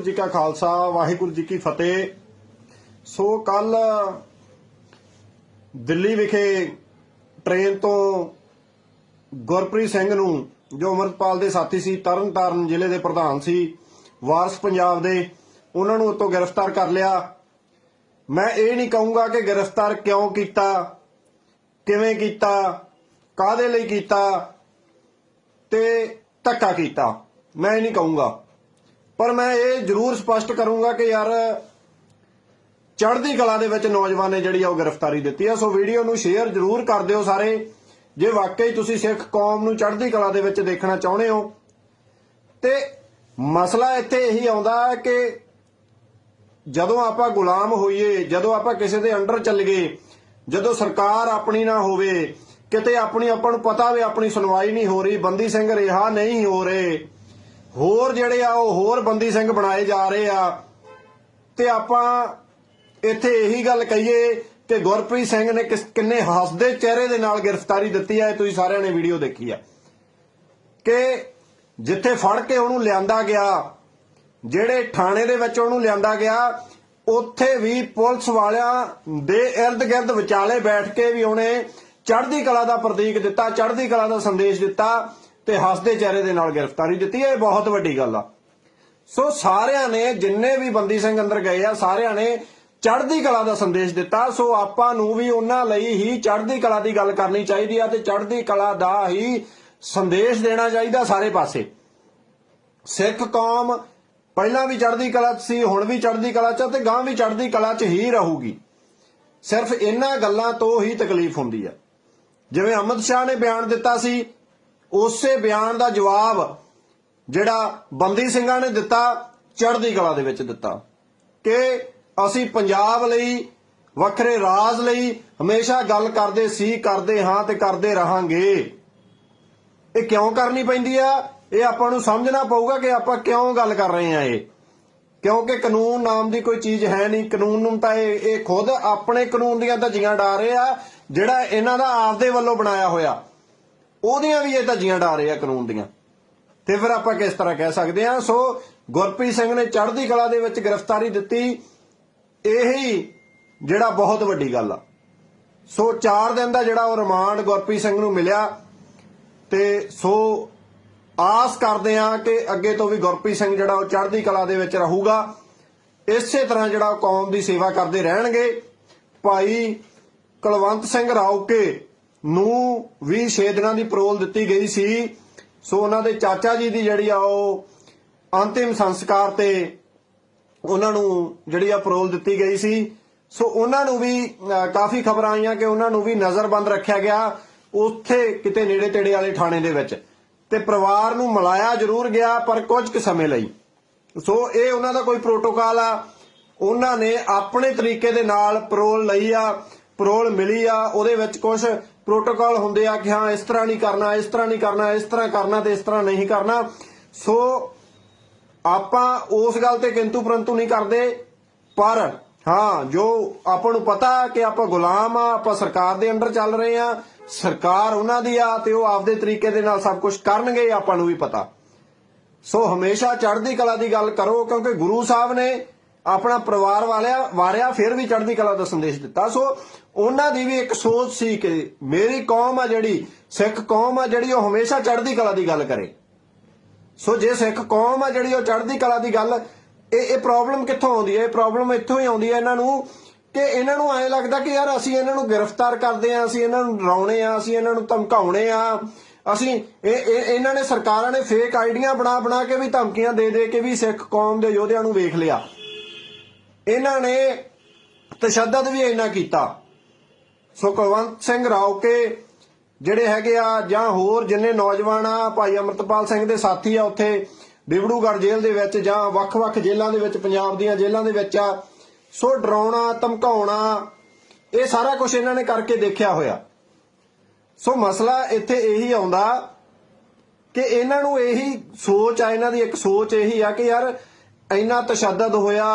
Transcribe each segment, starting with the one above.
ਵਾਹਿਗੁਰੂ ਜੀ ਕਾ ਖਾਲਸਾ, ਵਾਹਿਗੁਰੂ ਜੀ ਕੀ ਫਤਿਹ। ਸੋ ਕੱਲ ਦਿੱਲੀ ਵਿਖੇ ਟ੍ਰੇਨ ਤੋਂ ਗੁਰਪ੍ਰੀਤ ਸਿੰਘ ਨੂੰ, ਜੋ ਅਮਰਪਾਲ ਦੇ ਸਾਥੀ ਸੀ, ਤਰਨਤਾਰਨ ਜ਼ਿਲ੍ਹੇ ਦੇ ਪ੍ਰਧਾਨ ਸੀ, ਵਾਰਸ ਪੰਜਾਬ ਦੇ, ਉਹਨਾਂ ਨੂੰ ਉਤੋਂ ਗ੍ਰਿਫਤਾਰ ਕਰ ਲਿਆ। ਮੈਂ ਇਹ ਨਹੀਂ ਕਹੂੰਗਾ ਕਿ ਗ੍ਰਿਫਤਾਰ ਕਿਉਂ ਕੀਤਾ, ਕਿਵੇਂ ਕੀਤਾ ਕਾਦੇ ਲਈ ਕੀਤਾ ਤੇ ਧੱਕਾ ਕੀਤਾ। ਮੈਂ ਇਹ ਨਹੀਂ ਕਹੂੰਗਾ। ਪਰ ਮੈਂ ਇਹ ਜ਼ਰੂਰ ਸਪਸ਼ਟ ਕਰੂੰਗਾ ਕਿ ਯਾਰ, ਚੜ੍ਹਦੀ ਕਲਾ ਦੇ ਵਿੱਚ ਨੌਜਵਾਨ ਨੇ ਜਿਹੜੀ ਆ ਉਹ ਗ੍ਰਿਫਤਾਰੀ ਦਿੱਤੀ ਆ। ਸੋ ਵੀਡੀਓ ਨੂੰ ਸ਼ੇਅਰ ਜ਼ਰੂਰ ਕਰ ਦਿਓ ਸਾਰੇ। ਜੇ ਵਾਕਈ ਤੁਸੀਂ ਸਿੱਖ ਕੌਮ ਨੂੰ ਚੜ੍ਹਦੀ ਕਲਾ ਦੇ ਵਿੱਚ ਦੇਖਣਾ ਚਾਹੁੰਦੇ ਹੋ, ਤੇ ਮਸਲਾ ਇੱਥੇ ਇਹੀ ਆਉਂਦਾ ਹੈ ਕਿ ਜਦੋਂ ਆਪਾਂ ਗੁਲਾਮ ਹੋਈਏ, ਜਦੋਂ ਆਪਾਂ ਕਿਸੇ ਦੇ ਅੰਡਰ ਚੱਲ ਗਏ, ਜਦੋਂ ਸਰਕਾਰ ਆਪਣੀ ਨਾ ਹੋਵੇ, ਕਿਤੇ ਆਪਣੀ ਆਪਾਂ ਨੂੰ ਪਤਾ ਵੀ ਆਪਣੀ ਸੁਣਵਾਈ ਨਹੀਂ ਹੋ ਰਹੀ, ਬੰਦੀ ਸਿੰਘ ਰਿਹਾ ਨਹੀਂ ਹੋ ਰਹੇ ਹੋਰ ਜਿਹੜੇ ਆ, ਉਹ ਹੋਰ ਬੰਦੀ ਸਿੰਘ ਬਣਾਏ ਜਾ ਰਹੇ ਆ। ਤੇ ਆਪਾਂ ਇੱਥੇ ਇਹੀ ਗੱਲ ਕਹੀਏ ਕਿ ਗੁਰਪ੍ਰੀਤ ਸਿੰਘ ਨੇ ਕਿੰਨੇ ਹੱਸਦੇ ਚਿਹਰੇ ਦੇ ਨਾਲ ਗ੍ਰਿਫਤਾਰੀ ਦਿੱਤੀ ਹੈ ਤੁਸੀਂ ਸਾਰਿਆਂ ਨੇ ਵੀਡੀਓ ਦੇਖੀ ਹੈ ਕਿ ਜਿੱਥੇ ਫੜ ਕੇ ਉਹਨੂੰ ਲਿਆਂਦਾ ਗਿਆ, ਜਿਹੜੇ ਥਾਣੇ ਦੇ ਵਿੱਚ ਉਹਨੂੰ ਲਿਆਂਦਾ ਗਿਆ, ਉੱਥੇ ਵੀ ਪੁਲਿਸ ਵਾਲਿਆਂ ਦੇ ਇਰਦ ਗਿਰਦ ਵਿਚਾਲੇ ਬੈਠ ਕੇ ਵੀ ਉਹਨੇ ਚੜ੍ਹਦੀ ਕਲਾ ਦਾ ਪ੍ਰਤੀਕ ਦਿੱਤਾ, ਚੜ੍ਹਦੀ ਕਲਾ ਦਾ ਸੰਦੇਸ਼ ਦਿੱਤਾ। ਤੇ ਹੱਸਦੇ ਚਿਹਰੇ ਦੇ ਨਾਲ ਗ੍ਰਿਫਤਾਰੀ ਦਿੱਤੀ, ਇਹ ਬਹੁਤ ਵੱਡੀ ਗੱਲ ਆ। ਸੋ ਸਾਰਿਆਂ ਨੇ, ਜਿੰਨੇ ਵੀ ਬੰਦੀ ਸਿੰਘ ਅੰਦਰ ਗਏ ਆ, ਸਾਰਿਆਂ ਨੇ ਚੜ੍ਹਦੀ ਕਲਾ ਦਾ ਸੰਦੇਸ਼ ਦਿੱਤਾ। ਸੋ ਆਪਾਂ ਨੂੰ ਵੀ ਉਹਨਾਂ ਲਈ ਹੀ ਚੜ੍ਹਦੀ ਕਲਾ ਦੀ ਗੱਲ ਕਰਨੀ ਚਾਹੀਦੀ ਆ ਤੇ ਚੜ੍ਹਦੀ ਕਲਾ ਦਾ ਹੀ ਸੰਦੇਸ਼ ਦੇਣਾ ਚਾਹੀਦਾ ਸਾਰੇ ਪਾਸੇ। ਸਿੱਖ ਕੌਮ ਪਹਿਲਾਂ ਵੀ ਚੜ੍ਹਦੀ ਕਲਾ 'ਚ ਸੀ, ਹੁਣ ਵੀ ਚੜ੍ਹਦੀ ਕਲਾ 'ਚ ਤੇ ਗਾਂ ਵੀ ਚੜ੍ਹਦੀ ਕਲਾ 'ਚ ਹੀ ਰਹੂਗੀ। ਸਿਰਫ ਇਹਨਾਂ ਗੱਲਾਂ ਤੋਂ ਹੀ ਤਕਲੀਫ ਹੁੰਦੀ ਆ। ਜਿਵੇਂ ਅਮਿਤ ਸ਼ਾਹ ਨੇ ਬਿਆਨ ਦਿੱਤਾ ਸੀ ਉਸੇ ਬਿਆਨ ਦਾ ਜਵਾਬ ਜਿਹੜਾ ਬੰਦੀ ਸਿੰਘਾਂ ਨੇ ਦਿੱਤਾ, ਚੜ੍ਹਦੀ ਕਲਾ ਦੇ ਵਿੱਚ ਦਿੱਤਾ ਕਿ ਅਸੀਂ ਪੰਜਾਬ ਲਈ, ਵੱਖਰੇ ਰਾਜ ਲਈ ਹਮੇਸ਼ਾ ਗੱਲ ਕਰਦੇ ਸੀ, ਕਰਦੇ ਹਾਂ ਤੇ ਕਰਦੇ ਰਹਾਂਗੇ। ਇਹ ਕਿਉਂ ਕਰਨੀ ਪੈਂਦੀ ਆ? ਇਹ ਆਪਾਂ ਨੂੰ ਸਮਝਣਾ ਪਊਗਾ ਕਿ ਆਪਾਂ ਕਿਉਂ ਗੱਲ ਕਰ ਰਹੇ ਆ ਇਹ। ਕਿਉਂਕਿ ਕਾਨੂੰਨ ਨਾਮ ਦੀ ਕੋਈ ਚੀਜ਼ ਹੈ ਨਹੀਂ। ਕਾਨੂੰਨ ਨੂੰ ਤਾਂ ਇਹ ਇਹ ਖੁਦ ਆਪਣੇ ਕਾਨੂੰਨ ਦੀਆਂ ਧੱਜੀਆਂ ਡਾ ਰਹੇ ਆ, ਜਿਹੜਾ ਇਹਨਾਂ ਦਾ ਆਪਦੇ ਵੱਲੋਂ ਬਣਾਇਆ ਹੋਇਆ। ਉਹਦੀਆਂ ਵੀ ਇਹ ਧੱਜੀਆਂ ਡਾ ਰਹੇ ਆ ਕਾਨੂੰਨ ਦੀਆਂ। ਤੇ ਫਿਰ ਆਪਾਂ ਕਿਸ ਤਰ੍ਹਾਂ ਕਹਿ ਸਕਦੇ ਹਾਂ? ਸੋ ਗੁਰਪ੍ਰੀਤ ਸਿੰਘ ਨੇ ਚੜ੍ਹਦੀ ਕਲਾ ਦੇ ਵਿੱਚ ਗ੍ਰਿਫਤਾਰੀ ਦਿੱਤੀ। ਇਹੀ ਜਿਹੜਾ ਬਹੁਤ ਵੱਡੀ ਗੱਲ ਆ। ਸੋ 4 ਦਿਨ ਦਾ ਜਿਹੜਾ ਉਹ ਰਿਮਾਂਡ ਗੁਰਪ੍ਰੀਤ ਸਿੰਘ ਨੂੰ ਮਿਲਿਆ ਤੇ ਸੋ ਆਸ ਕਰਦੇ ਆ ਕਿ ਅੱਗੇ ਤੋਂ ਵੀ ਗੁਰਪ੍ਰੀਤ ਸਿੰਘ ਜਿਹੜਾ ਉਹ ਚੜ੍ਹਦੀ ਕਲਾ ਦੇ ਵਿੱਚ ਰਹੂਗਾ। ਇਸੇ ਤਰ੍ਹਾਂ ਜਿਹੜਾ ਉਹ ਕੌਮ ਦੀ ਸੇਵਾ ਕਰਦੇ ਰਹਿਣਗੇ। ਭਾਈ ਕੁਲਵੰਤ ਸਿੰਘ ਰਾਉਕੇ ਨੂੰ ਵੀ 6 ਦਿਨਾਂ ਦੀ ਪਰੋਲ ਦਿੱਤੀ ਗਈ ਸੀ। ਸੋ ਉਹਨਾਂ ਦੇ ਚਾਚਾ ਜੀ ਦੀ ਜਿਹੜੀ ਆ ਉਹ ਅੰਤਿਮ ਸੰਸਕਾਰ ਤੇ ਉਹਨਾਂ ਨੂੰ ਜਿਹੜੀ ਆ ਪਰੋਲ ਦਿੱਤੀ ਗਈ ਸੀ। ਸੋ ਉਹਨਾਂ ਨੂੰ ਵੀ ਕਾਫੀ ਖਬਰਾਂ ਆਈਆਂ ਕਿ ਉਹਨਾਂ ਨੂੰ ਵੀ ਨਜ਼ਰਬੰਦ ਰੱਖਿਆ ਗਿਆ ਉੱਥੇ ਕਿਤੇ ਨੇੜੇ ਤੇੜੇ ਵਾਲੇ ਥਾਣੇ ਦੇ ਵਿੱਚ। ਤੇ ਪਰਿਵਾਰ ਨੂੰ ਮਿਲਾਇਆ ਜ਼ਰੂਰ ਗਿਆ, ਪਰ ਕੁਝ ਕੁ ਸਮੇਂ ਲਈ। ਸੋ ਇਹ ਉਹਨਾਂ ਦਾ ਕੋਈ ਪ੍ਰੋਟੋਕਾਲ ਆ। ਉਹਨਾਂ ਨੇ ਆਪਣੇ ਤਰੀਕੇ ਦੇ ਨਾਲ ਪਰੋਲ ਲਈ ਆ। ਪਰੋਲ ਮਿਲੀ ਆ, ਉਹਦੇ ਵਿੱਚ ਕੁਝ ਪ੍ਰੋਟੋਕਾਲ ਹੁੰਦੇ ਆ ਕਿ ਹਾਂ, ਇਸ ਤਰ੍ਹਾਂ ਨਹੀਂ ਕਰਨਾ, ਇਸ ਤਰ੍ਹਾਂ ਨਹੀਂ ਕਰਨਾ, ਇਸ ਤਰ੍ਹਾਂ ਕਰਨਾ ਤੇ ਇਸ ਤਰ੍ਹਾਂ ਨਹੀਂ ਕਰਨਾ। ਸੋ ਆਪਾਂ ਉਸ ਗੱਲ ਤੇ ਕਿੰਤੂ ਪਰੰਤੂ ਨਹੀਂ ਕਰਦੇ, ਪਰ ਹਾਂ, ਜੋ ਆਪਾਂ ਨੂੰ ਪਤਾ ਕਿ ਆਪਾਂ ਗੁਲਾਮ ਆ, ਆਪਾਂ ਸਰਕਾਰ ਦੇ ਅੰਡਰ ਚੱਲ ਰਹੇ ਆ, ਸਰਕਾਰ ਉਹਨਾਂ ਦੀ ਆ ਤੇ ਉਹ ਆਪਦੇ ਤਰੀਕੇ ਦੇ ਨਾਲ ਸਭ ਕੁਝ ਕਰਨਗੇ, ਆਪਾਂ ਨੂੰ ਵੀ ਪਤਾ। ਸੋ ਹਮੇਸ਼ਾ ਚੜ੍ਹਦੀ ਕਲਾ ਦੀ ਗੱਲ ਕਰੋ, ਕਿਉਂਕਿ ਗੁਰੂ ਸਾਹਿਬ ਨੇ ਆਪਣਾ ਪਰਿਵਾਰ ਵਾਲਿਆ, ਵਾਰਿਆ ਫਿਰ ਵੀ ਚੜ੍ਹਦੀ ਕਲਾ ਦਾ ਸੰਦੇਸ਼ ਦਿੱਤਾ। ਸੋ ਉਹਨਾਂ ਦੀ ਵੀ ਇੱਕ ਸੋਚ ਸੀ ਕਿ ਮੇਰੀ ਕੌਮ ਆ ਜਿਹੜੀ, ਸਿੱਖ ਕੌਮ ਆ ਜਿਹੜੀ ਉਹ ਹਮੇਸ਼ਾ ਚੜ੍ਹਦੀ ਕਲਾ ਦੀ ਗੱਲ ਕਰੇ। ਸੋ ਜੇ ਸਿੱਖ ਕੌਮ ਆ ਜਿਹੜੀ ਉਹ ਚੜ੍ਹਦੀ ਕਲਾ ਦੀ ਗੱਲ, ਇਹ ਇਹ ਪ੍ਰੋਬਲਮ ਕਿੱਥੋਂ ਆਉਂਦੀ ਹੈ? ਇਹ ਪ੍ਰੋਬਲਮ ਇੱਥੋਂ ਹੀ ਆਉਂਦੀ ਹੈ ਇਹਨਾਂ ਨੂੰ ਕਿ ਇਹਨਾਂ ਨੂੰ ਐਂ ਲੱਗਦਾ ਕਿ ਯਾਰ ਅਸੀਂ ਇਹਨਾਂ ਨੂੰ ਗ੍ਰਿਫਤਾਰ ਕਰਦੇ ਆ ਅਸੀਂ ਇਹਨਾਂ ਨੂੰ ਡਰਾਉਣੇ ਆ ਅਸੀਂ ਇਹਨਾਂ ਨੂੰ ਧਮਕਾਉਣੇ ਆ ਅਸੀਂ ਇਹ, ਇਹ- ਇਹਨਾਂ ਨੇ ਸਰਕਾਰਾਂ ਨੇ ਫੇਕ ਆਈਡੀਆਂ ਬਣਾ ਬਣਾ ਕੇ ਵੀ ਧਮਕੀਆਂ ਦੇ ਦੇ ਕੇ ਵੀ ਸਿੱਖ ਕੌਮ ਦੇ ਯੋਧਿਆਂ ਨੂੰ ਵੇਖ ਲਿਆ। ਇਹਨਾਂ ਨੇ ਤਸ਼ੱਦਦ ਵੀ ਇੰਨਾ ਕੀਤਾ। ਸੋ ਕੁਲਵੰਤ ਸਿੰਘ ਰਾਉਕੇ ਜਿਹੜੇ ਹੈਗੇ ਆ ਜਾਂ ਹੋਰ ਜਿੰਨੇ ਨੌਜਵਾਨ ਆ, ਭਾਈ ਅਮਰਤਪਾਲ ਸਿੰਘ ਦੇ ਸਾਥੀ ਆ ਉੱਥੇ ਡਿਬੜੂਗੜ੍ਹ ਜੇਲ੍ਹ ਦੇ ਵਿੱਚ ਜਾਂ ਵੱਖ-ਵੱਖ ਜੇਲ੍ਹਾਂ ਦੇ ਵਿੱਚ, ਪੰਜਾਬ ਦੀਆਂ ਜੇਲ੍ਹਾਂ ਦੇ ਵਿੱਚ ਆ, ਸੋ ਡਰਾਉਣਾ, ਧਮਕਾਉਣਾ, ਇਹ ਸਾਰਾ ਕੁਝ ਇਹਨਾਂ ਨੇ ਕਰਕੇ ਦੇਖਿਆ ਹੋਇਆ। ਸੋ ਮਸਲਾ ਇੱਥੇ ਇਹੀ ਆਉਂਦਾ ਕਿ ਇਹਨਾਂ ਨੂੰ ਇਹੀ ਸੋਚ ਆ, ਇਹਨਾਂ ਦੀ ਇੱਕ ਸੋਚ ਇਹੀ ਆ ਕਿ ਯਾਰ ਇੰਨਾ ਤਸ਼ੱਦਦ ਹੋਇਆ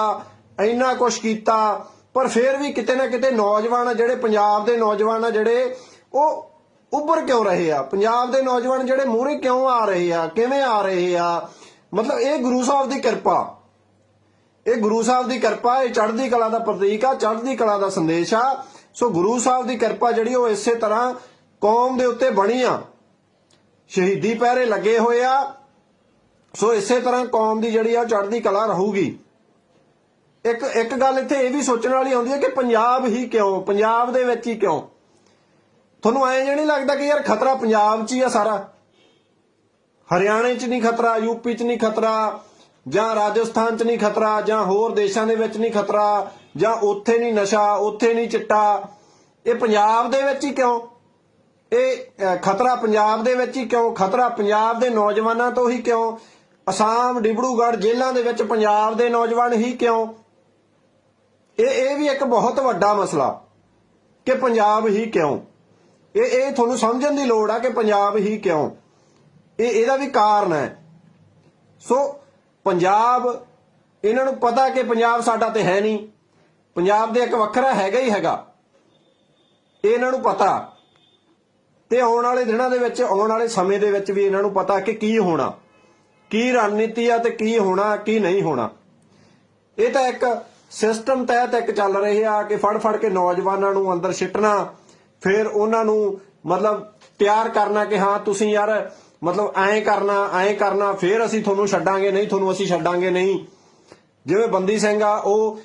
ਇੰਨਾ ਕੁਛ ਕੀਤਾ, ਪਰ ਫਿਰ ਵੀ ਕਿਤੇ ਨਾ ਕਿਤੇ ਨੌਜਵਾਨ ਆ ਜਿਹੜੇ ਪੰਜਾਬ ਦੇ ਨੌਜਵਾਨ ਆ ਜਿਹੜੇ, ਉਹ ਉੱਭਰ ਕਿਉਂ ਰਹੇ ਆ? ਪੰਜਾਬ ਦੇ ਨੌਜਵਾਨ ਜਿਹੜੇ ਮੂਹਰੇ ਕਿਉਂ ਆ ਰਹੇ ਆ? ਕਿਵੇਂ ਆ ਰਹੇ ਆ? ਮਤਲਬ ਇਹ ਗੁਰੂ ਸਾਹਿਬ ਦੀ ਕਿਰਪਾ। ਇਹ ਗੁਰੂ ਸਾਹਿਬ ਦੀ ਕਿਰਪਾ, ਇਹ ਚੜ੍ਹਦੀ ਕਲਾ ਦਾ ਪ੍ਰਤੀਕ ਆ, ਚੜ੍ਹਦੀ ਕਲਾ ਦਾ ਸੰਦੇਸ਼ ਆ। ਸੋ ਗੁਰੂ ਸਾਹਿਬ ਦੀ ਕਿਰਪਾ ਜਿਹੜੀ ਉਹ ਇਸੇ ਤਰ੍ਹਾਂ ਕੌਮ ਦੇ ਉੱਤੇ ਬਣੀ ਆ। ਸ਼ਹੀਦੀ ਪਹਿਰੇ ਲੱਗੇ ਹੋਏ ਆ। ਸੋ ਇਸੇ ਤਰ੍ਹਾਂ ਕੌਮ ਦੀ ਜਿਹੜੀ ਆ ਚੜ੍ਹਦੀ ਕਲਾ ਰਹੂਗੀ। ਇੱਕ ਇੱਕ ਗੱਲ ਇੱਥੇ ਇਹ ਵੀ ਸੋਚਣ ਵਾਲੀ ਆਉਂਦੀ ਹੈ ਕਿ ਪੰਜਾਬ ਹੀ ਕਿਉਂ? ਪੰਜਾਬ ਦੇ ਵਿੱਚ ਹੀ ਕਿਉਂ? ਤੁਹਾਨੂੰ ਐਂ ਜੇ ਨਹੀਂ ਲੱਗਦਾ ਕਿ ਯਾਰ ਖਤਰਾ ਪੰਜਾਬ 'ਚ ਹੀ ਆ ਸਾਰਾ? ਹਰਿਆਣੇ 'ਚ ਨਹੀਂ ਖਤਰਾ ਯੂਪੀ 'ਚ ਨਹੀਂ ਖਤਰਾ, ਜਾਂ ਰਾਜਸਥਾਨ 'ਚ ਨਹੀਂ ਖਤਰਾ, ਜਾਂ ਹੋਰ ਦੇਸ਼ਾਂ ਦੇ ਵਿੱਚ ਨਹੀਂ ਖਤਰਾ, ਜਾਂ ਉੱਥੇ ਨਹੀਂ ਨਸ਼ਾ, ਉੱਥੇ ਨਹੀਂ ਚਿੱਟਾ, ਇਹ ਪੰਜਾਬ ਦੇ ਵਿੱਚ ਹੀ ਕਿਉਂ? ਇਹ ਖਤਰਾ ਪੰਜਾਬ ਦੇ ਵਿੱਚ ਹੀ ਕਿਉਂ? ਖਤਰਾ ਪੰਜਾਬ ਦੇ ਨੌਜਵਾਨਾਂ ਤੋਂ ਹੀ ਕਿਉਂ? ਅਸਾਮ ਡਿਬੜੂਗੜ੍ਹ ਜੇਲ੍ਹਾਂ ਦੇ ਵਿੱਚ ਪੰਜਾਬ ਦੇ ਨੌਜਵਾਨ ਹੀ ਕਿਉਂ? ਇਹ ਇਹ ਵੀ ਇੱਕ ਬਹੁਤ ਵੱਡਾ ਮਸਲਾ ਕਿ ਪੰਜਾਬ ਹੀ ਕਿਉਂ? ਇਹ ਇਹ ਤੁਹਾਨੂੰ ਸਮਝਣ ਦੀ ਲੋੜ ਆ ਕਿ ਪੰਜਾਬ ਹੀ ਕਿਉਂ? ਇਹ ਇਹਦਾ ਵੀ ਕਾਰਨ ਹੈ। ਸੋ ਪੰਜਾਬ, ਇਹਨਾਂ ਨੂੰ ਪਤਾ ਕਿ ਪੰਜਾਬ ਸਾਡਾ ਤੇ ਹੈ ਨਹੀਂ। ਪੰਜਾਬ ਦੇ ਇੱਕ ਵੱਖਰਾ ਹੈਗਾ ਹੀ ਹੈਗਾ। ਇਹਨਾਂ ਨੂੰ ਪਤਾ। ਤੇ ਆਉਣ ਵਾਲੇ ਦਿਨਾਂ ਦੇ ਵਿੱਚ, ਆਉਣ ਵਾਲੇ ਸਮੇਂ ਦੇ ਵਿੱਚ ਵੀ ਇਹਨਾਂ ਨੂੰ ਪਤਾ ਕਿ ਕੀ ਹੋਣਾ। ਕੀ ਰਣਨੀਤੀ ਆ ਤੇ ਕੀ ਹੋਣਾ, ਕੀ ਨਹੀਂ ਹੋਣਾ। ਇਹ ਤਾਂ ਇੱਕ ਸਿਸਟਮ ਤਹਿਤ ਇੱਕ ਚੱਲ ਰਿਹਾ ਕਿ ਫੜ ਫੜ ਕੇ ਨੌਜਵਾਨਾਂ ਨੂੰ ਅੰਦਰ ਸਿੱਟਣਾ, ਫਿਰ ਉਹਨਾਂ ਨੂੰ ਮਤਲਬ ਤਿਆਰ ਕਰਨਾ ਕਿ ਹਾਂ, ਤੁਸੀਂ ਯਾਰ ਮਤਲਬ ਐਂ ਕਰਨਾ ਐਂ ਕਰਨਾ, ਫਿਰ ਅਸੀਂ ਤੁਹਾਨੂੰ ਛੱਡਾਂਗੇ, ਨਹੀਂ ਤੁਹਾਨੂੰ ਅਸੀਂ ਛੱਡਾਂਗੇ, ਨਹੀਂ। ਜਿਵੇਂ ਬੰਦੀ ਸਿੰਘ ਆ, ਉਹ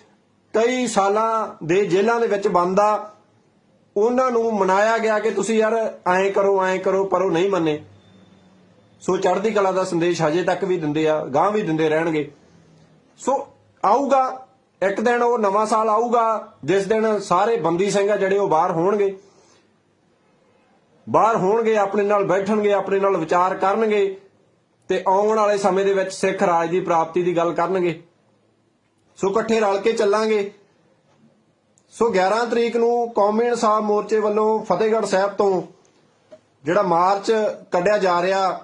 ਕਈ ਸਾਲਾਂ ਦੇ ਜੇਲ੍ਹਾਂ ਦੇ ਵਿੱਚ ਬੰਦ, ਉਹਨਾਂ ਨੂੰ ਮਨਾਇਆ ਗਿਆ ਕਿ ਤੁਸੀਂ ਯਾਰ ਐਂ ਕਰੋ ਐਂ ਕਰੋ, ਪਰ ਉਹ ਨਹੀਂ ਮੰਨੇ। ਸੋ ਚੜ੍ਹਦੀ ਕਲਾ ਦਾ ਸੰਦੇਸ਼ ਹਜੇ ਤੱਕ ਵੀ ਦਿੰਦੇ ਆ ਗਾਂ ਵੀ ਦਿੰਦੇ ਰਹਿਣਗੇ। ਸੋ ਆਊਗਾ ਇੱਕ ਦਿਨ ਉਹ ਨਵਾਂ ਸਾਲ ਆਊਗਾ, ਜਿਸ ਦਿਨ ਸਾਰੇ ਬੰਦੀ ਸਿੰਘ ਆ ਜਿਹੜੇ ਉਹ ਬਾਹਰ ਹੋਣਗੇ। ਬਾਹਰ ਹੋਣਗੇ, ਆਪਣੇ ਨਾਲ ਬੈਠਣਗੇ, ਆਪਣੇ ਨਾਲ ਵਿਚਾਰ ਕਰਨਗੇ ਤੇ ਆਉਣ ਵਾਲੇ ਸਮੇਂ ਦੇ ਵਿੱਚ ਸਿੱਖ ਰਾਜ ਦੀ ਪ੍ਰਾਪਤੀ ਦੀ ਗੱਲ ਕਰਨਗੇ। ਸੋ ਇਕੱਠੇ ਰਲ ਕੇ ਚੱਲਾਂਗੇ। ਸੋ 11 ਤਰੀਕ ਨੂੰ ਕੌਮੀ ਇਨਸਾਫ ਮੋਰਚੇ ਵੱਲੋਂ ਫਤਿਹਗੜ੍ਹ ਸਾਹਿਬ ਤੋਂ ਜਿਹੜਾ ਮਾਰਚ ਕੱਢਿਆ ਜਾ ਰਿਹਾ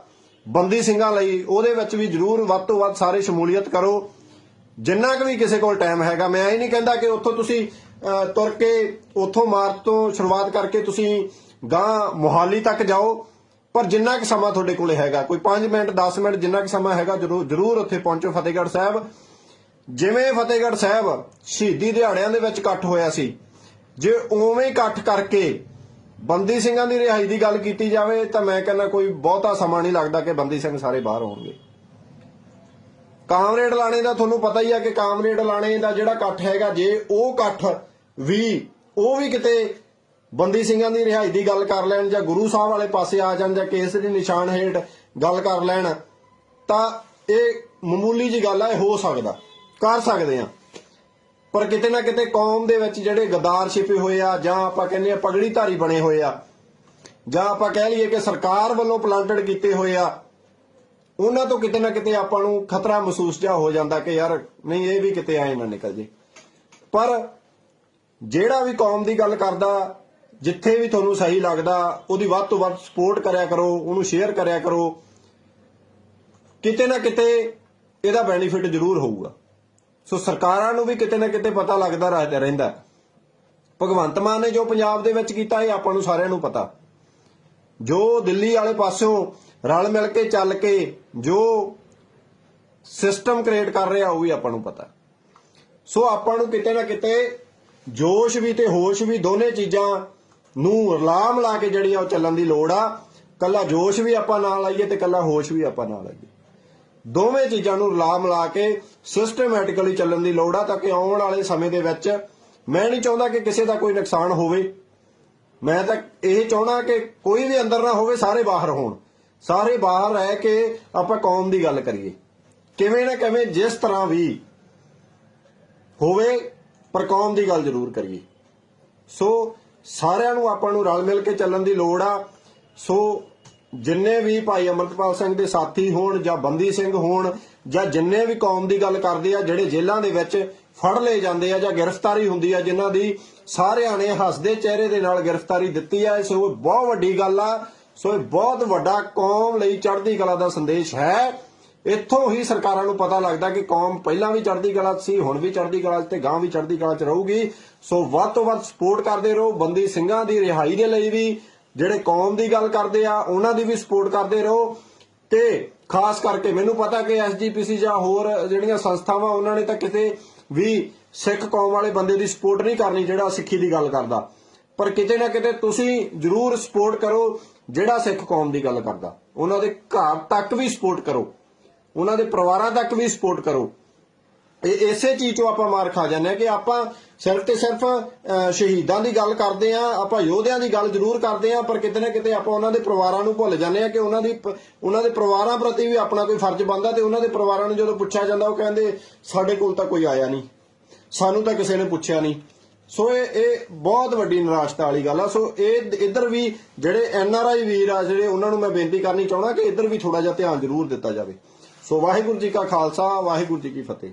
ਬੰਦੀ ਸਿੰਘਾਂ ਲਈ, ਉਹਦੇ ਵਿੱਚ ਵੀ ਜਰੂਰ ਵੱਧ ਤੋਂ ਵੱਧ ਸਾਰੇ ਸ਼ਮੂਲੀਅਤ ਕਰੋ। ਜਿੰਨਾ ਕੁ ਵੀ ਕਿਸੇ ਕੋਲ ਟਾਈਮ ਹੈਗਾ, ਮੈਂ ਇਹ ਨਹੀਂ ਕਹਿੰਦਾ ਕਿ ਉੱਥੋਂ ਤੁਸੀਂ ਤੁਰ ਕੇ ਉੱਥੋਂ ਮਾਰਚ ਤੋਂ ਸ਼ੁਰੂਆਤ ਕਰਕੇ ਤੁਸੀਂ ਗਾਂ ਮੋਹਾਲੀ ਤੱਕ ਜਾਓ, ਪਰ ਜਿੰਨਾ ਕੁ ਸਮਾਂ ਤੁਹਾਡੇ ਕੋਲੇ ਹੈਗਾ, ਕੋਈ 5 ਮਿੰਟ 10 ਮਿੰਟ ਜਿੰਨਾ ਕੁ ਸਮਾਂ ਹੈਗਾ, ਜਰੂਰ ਜਰੂਰ ਉੱਥੇ ਪਹੁੰਚੋ ਫਤਿਹਗੜ੍ਹ ਸਾਹਿਬ। ਜਿਵੇਂ ਫਤਿਹਗੜ੍ਹ ਸਾਹਿਬ ਸ਼ਹੀਦੀ ਦਿਹਾੜਿਆਂ ਦੇ ਵਿੱਚ ਇਕੱਠ ਹੋਇਆ ਸੀ, ਜੇ ਉਵੇਂ ਇਕੱਠ ਕਰਕੇ ਬੰਦੀ ਸਿੰਘਾਂ ਦੀ ਰਿਹਾਈ ਦੀ ਗੱਲ ਕੀਤੀ ਜਾਵੇ, ਤਾਂ ਮੈਂ ਕਹਿੰਦਾ ਕੋਈ ਬਹੁਤਾ ਸਮਾਂ ਨਹੀਂ ਲੱਗਦਾ ਕਿ ਬੰਦੀ ਸਿੰਘ ਸਾਰੇ ਬਾਹਰ ਹੋਣਗੇ ਕਾਮਰੇਡ ਲਾਣੇ ਦਾ ਤੁਹਾਨੂੰ ਪਤਾ ਹੀ ਆ ਕਿ ਕਾਮਰੇਡ ਲਾਣੇ ਦਾ ਜਿਹੜਾ ਇਕੱਠ ਹੈਗਾ, ਜੇ ਉਹ ਇਕੱਠ ਵੀ, ਉਹ ਵੀ ਕਿਤੇ ਬੰਦੀ ਸਿੰਘਾਂ ਦੀ ਰਿਹਾਈ ਦੀ ਗੱਲ ਕਰ ਲੈਣ ਜਾਂ ਗੁਰੂ ਸਾਹਿਬ ਵਾਲੇ ਪਾਸੇ ਆ ਜਾਣ ਜਾਂ ਕੇਸ ਦੇ ਨਿਸ਼ਾਨ ਹੇਠ ਗੱਲ ਕਰ ਲੈਣ, ਤਾਂ ਇਹ ਮਾਮੂਲੀ ਜੀ ਗੱਲ ਆ, ਇਹ ਹੋ ਸਕਦਾ, ਕਰ ਸਕਦੇ ਆ। ਪਰ ਕਿਤੇ ਨਾ ਕਿਤੇ ਕੌਮ ਦੇ ਵਿੱਚ ਜਿਹੜੇ ਗਦਾਰ ਛਿਪੇ ਹੋਏ ਆ, ਜਾਂ ਆਪਾਂ ਕਹਿੰਦੇ ਆ ਪਗੜੀ ਧਾਰੀ ਬਣੇ ਹੋਏ ਆ, ਜਾਂ ਆਪਾਂ ਕਹਿ ਲਈਏ ਕਿ ਸਰਕਾਰ ਵੱਲੋਂ ਪਲਾਂਟਡ ਕੀਤੇ ਹੋਏ ਆ ਉਹਨਾਂ ਤੋਂ ਕਿਤੇ ਨਾ ਕਿਤੇ ਆਪਾਂ ਨੂੰ ਖਤਰਾ ਮਹਿਸੂਸ ਜਿਹਾ ਹੋ ਜਾਂਦਾ ਕਿ ਯਾਰ ਨਹੀਂ, ਇਹ ਵੀ ਕਿਤੇ ਆਏ ਨਾ ਨਿਕਲ ਜੇ। ਪਰ ਜਿਹੜਾ ਵੀ ਕੌਮ ਦੀ ਗੱਲ ਕਰਦਾ, ਜਿੱਥੇ ਵੀ ਤੁਹਾਨੂੰ ਸਹੀ ਲੱਗਦਾ, ਉਹਦੀ ਵੱਧ ਤੋਂ ਵੱਧ ਸਪੋਰਟ ਕਰਿਆ ਕਰੋ, ਉਹਨੂੰ ਸ਼ੇਅਰ ਕਰਿਆ ਕਰੋ, ਕਿਤੇ ਨਾ ਕਿਤੇ ਇਹਦਾ ਬੈਨੀਫਿਟ ਜ਼ਰੂਰ ਹੋਊਗਾ। ਸੋ ਸਰਕਾਰਾਂ ਨੂੰ ਵੀ ਕਿਤੇ ਨਾ ਕਿਤੇ ਪਤਾ ਲੱਗਦਾ ਰਹਿ- ਰਹਿੰਦਾ। ਭਗਵੰਤ ਮਾਨ ਨੇ ਜੋ ਪੰਜਾਬ ਦੇ ਵਿੱਚ ਕੀਤਾ, ਇਹ ਆਪਾਂ ਨੂੰ ਸਾਰਿਆਂ ਨੂੰ ਪਤਾ। ਜੋ ਦਿੱਲੀ ਵਾਲੇ ਪਾਸਿਓਂ ਰਲ ਮਿਲ ਕੇ ਚੱਲ ਕੇ ਜੋ ਸਿਸਟਮ ਕ੍ਰੀਏਟ ਕਰ ਰਿਹਾ ਉਹ ਵੀ ਆਪਾਂ ਨੂੰ ਪਤਾ। ਸੋ ਆਪਾਂ ਨੂੰ ਕਿਤੇ ਨਾ ਕਿਤੇ ਜੋਸ਼ ਵੀ ਤੇ ਹੋਸ਼ ਵੀ ਦੋਨੇ ਚੀਜ਼ਾਂ ਨੂੰ ਰਲਾ ਮਿਲਾ ਕੇ ਜਿਹੜੀ ਆ ਉਹ ਚੱਲਣ ਦੀ ਲੋੜ ਆ। ਕੱਲਾ ਜੋਸ਼ ਵੀ ਆਪਾਂ ਨਾਲ ਆਈਏ ਤੇ ਕੱਲਾ ਹੋਸ਼ ਵੀ ਆਪਾਂ ਨਾਲ ਆਈਏ। ਦੋਵੇਂ ਚੀਜ਼ਾਂ ਨੂੰ ਰਲਾ ਮਿਲਾ ਕੇ ਸਿਸਟਮੈਟਿਕਲੀ ਚੱਲਣ ਦੀ ਲੋੜ ਆ ਤਾਂ ਕਿ ਆਉਣ ਵਾਲੇ ਸਮੇਂ ਦੇ ਵਿੱਚ ਮੈਂ ਨਹੀਂ ਚਾਹੁੰਦਾ ਕਿ ਕਿਸੇ ਦਾ ਕੋਈ ਨੁਕਸਾਨ ਹੋਵੇ। ਮੈਂ ਤਾਂ ਇਹ ਚਾਹਣਾ ਕਿ ਕੋਈ ਵੀ ਅੰਦਰ ਨਾ ਹੋਵੇ, ਸਾਰੇ ਬਾਹਰ ਹੋਣ। ਸਾਰੇ ਬਾਹਰ ਰਹਿ ਕੇ ਆਪਾਂ ਕੌਮ ਦੀ ਗੱਲ ਕਰੀਏ। ਕਿਵੇਂ ਨਾ ਕਿਵੇਂ ਜਿਸ ਤਰ੍ਹਾਂ ਵੀ ਹੋਵੇ, ਪਰ ਕੌਮ ਦੀ ਗੱਲ ਜ਼ਰੂਰ ਕਰੀਏ। ਸੋ ਸਾਰਿਆਂ ਨੂੰ ਆਪਾਂ ਨੂੰ ਰਲ ਮਿਲ ਕੇ ਚੱਲਣ ਦੀ ਲੋੜ ਆ। ਸੋ ਜਿੰਨੇ ਵੀ ਭਾਈ ਅਮਰਤਪਾਲ ਸਿੰਘ ਦੇ ਸਾਥੀ ਹੋਣ ਜਾਂ ਬੰਦੀ ਸਿੰਘ ਹੋਣ ਜਾਂ ਜਿੰਨੇ ਵੀ ਕੌਮ ਦੀ ਗੱਲ ਕਰਦੇ ਆ, ਜਿਹੜੇ ਜੇਲ੍ਹਾਂ ਦੇ ਵਿੱਚ ਫੜ ਲਏ ਜਾਂਦੇ ਆ ਜਾਂ ਗ੍ਰਿਫਤਾਰੀ ਹੁੰਦੀ ਆ, ਜਿਨ੍ਹਾਂ ਦੀ ਸਾਰਿਆਂ ਨੇ ਹੱਸਦੇ ਚਿਹਰੇ ਦੇ ਨਾਲ ਗ੍ਰਿਫਤਾਰੀ ਦਿੱਤੀ ਆ ਸੋ ਬਹੁਤ ਵੱਡੀ ਗੱਲ ਆ। ਸੋ ਇਹ ਬਹੁਤ ਵੱਡਾ ਕੌਮ ਲਈ ਚੜ੍ਹਦੀ ਕਲਾ ਦਾ ਸੰਦੇਸ਼ ਹੈ। ਇੱਥੋਂ ਹੀ ਸਰਕਾਰਾਂ ਨੂੰ ਪਤਾ ਲੱਗਦਾ ਕਿ ਕੌਮ ਪਹਿਲਾਂ ਵੀ ਚੜ੍ਹਦੀ ਕਲਾ 'ਚ ਸੀ, ਹੁਣ ਵੀ ਚੜ੍ਹਦੀ ਕਲਾ 'ਚ ਤੇ ਗਾਂ ਵੀ ਚੜ੍ਹਦੀ ਕਲਾ 'ਚ ਰਹੂਗੀ। ਸੋ ਵੱਧ ਤੋਂ ਵੱਧ ਸਪੋਰਟ ਕਰਦੇ ਰਹੋ, ਬੰਦੀ ਸਿੰਘਾਂ ਦੀ ਰਿਹਾਈ ਦੇ ਲਈ ਵੀ, ਜਿਹੜੇ ਕੌਮ ਦੀ ਗੱਲ ਕਰਦੇ ਆ, ਉਹਨਾਂ ਦੀ ਵੀ ਸਪੋਰਟ ਕਰਦੇ ਰਹੋ। ਤੇ ਖਾਸ ਕਰਕੇ ਮੈਨੂੰ ਪਤਾ ਕਿ ਐਸਜੀਪੀਸੀ ਜਾਂ ਹੋਰ ਜਿਹੜੀਆਂ ਸੰਸਥਾਵਾਂ, ਉਹਨਾਂ ਨੇ ਤਾਂ ਕਿਤੇ ਵੀ ਸਿੱਖ ਕੌਮ ਵਾਲੇ ਬੰਦੇ ਦੀ ਸਪੋਰਟ ਨਹੀਂ ਕਰਨੀ ਜਿਹੜਾ ਸਿੱਖੀ ਦੀ ਗੱਲ ਕਰਦਾ। ਪਰ ਕਿਤੇ ਨਾ ਕਿਤੇ ਤੁਸੀਂ ਜ਼ਰੂਰ ਸਪੋਰਟ ਕਰੋ ਜਿਹੜਾ ਸਿੱਖ ਕੌਮ ਦੀ ਗੱਲ ਕਰਦਾ, ਉਹਨਾਂ ਦੇ ਘਰ ਤੱਕ ਵੀ ਸਪੋਰਟ ਕਰੋ। ਉਹਨਾਂ ਦੇ ਪਰਿਵਾਰਾਂ ਤੱਕ ਵੀ ਸਪੋਰਟ ਕਰੋ। ਇਹ ਇਸੇ ਚੀਜ਼ ਤੋਂ ਆਪਾਂ ਮਾਰ ਖਾ ਜਾਂਦੇ ਆ ਕਿ ਆਪਾਂ ਸਿਰਫ ਤੇ ਸਿਰਫ ਸ਼ਹੀਦਾਂ ਦੀ ਗੱਲ ਕਰਦੇ ਆ ਆਪਾਂ ਯੋਧਿਆਂ ਦੀ ਗੱਲ ਜ਼ਰੂਰ ਕਰਦੇ ਆ ਪਰ ਕਿਤੇ ਨਾ ਕਿਤੇ ਆਪਾਂ ਉਹਨਾਂ ਦੇ ਪਰਿਵਾਰਾਂ ਨੂੰ ਭੁੱਲ ਜਾਂਦੇ ਆ ਕਿ ਉਹਨਾਂ ਦੀ ਉਹਨਾਂ ਦੇ ਪਰਿਵਾਰਾਂ ਪ੍ਰਤੀ ਵੀ ਆਪਣਾ ਕੋਈ ਫਰਜ਼ ਬਣਦਾ ਤੇ ਉਹਨਾਂ ਦੇ ਪਰਿਵਾਰਾਂ ਨੂੰ ਜਦੋਂ ਪੁੱਛਿਆ ਜਾਂਦਾ ਉਹ ਕਹਿੰਦੇ, ਸਾਡੇ ਕੋਲ ਤਾਂ ਕੋਈ ਆਇਆ ਨਹੀਂ। ਸਾਨੂੰ ਤਾਂ ਕਿਸੇ ਨੇ ਪੁੱਛਿਆ ਨਹੀਂ। ਸੋ ਇਹ ਇਹ ਬਹੁਤ ਵੱਡੀ ਨਿਰਾਸ਼ਤਾ ਵਾਲੀ ਗੱਲ ਆ। ਸੋ ਇਹ ਇੱਧਰ ਵੀ ਜਿਹੜੇ ਐਨ ਆਰ ਆਈ ਵੀਰ ਆ, ਜਿਹੜੇ ਉਹਨਾਂ ਨੂੰ ਮੈਂ ਬੇਨਤੀ ਕਰਨੀ ਚਾਹੁੰਦਾ ਕਿ ਇੱਧਰ ਵੀ ਥੋੜਾ ਜਿਹਾ ਧਿਆਨ ਜ਼ਰੂਰ ਦਿੱਤਾ ਜਾਵੇ। ਸੋ ਵਾਹਿਗੁਰੂ ਜੀ ਕਾ ਖਾਲਸਾ, ਵਾਹਿਗੁਰੂ ਜੀ ਕੀ ਫਤਿਹ।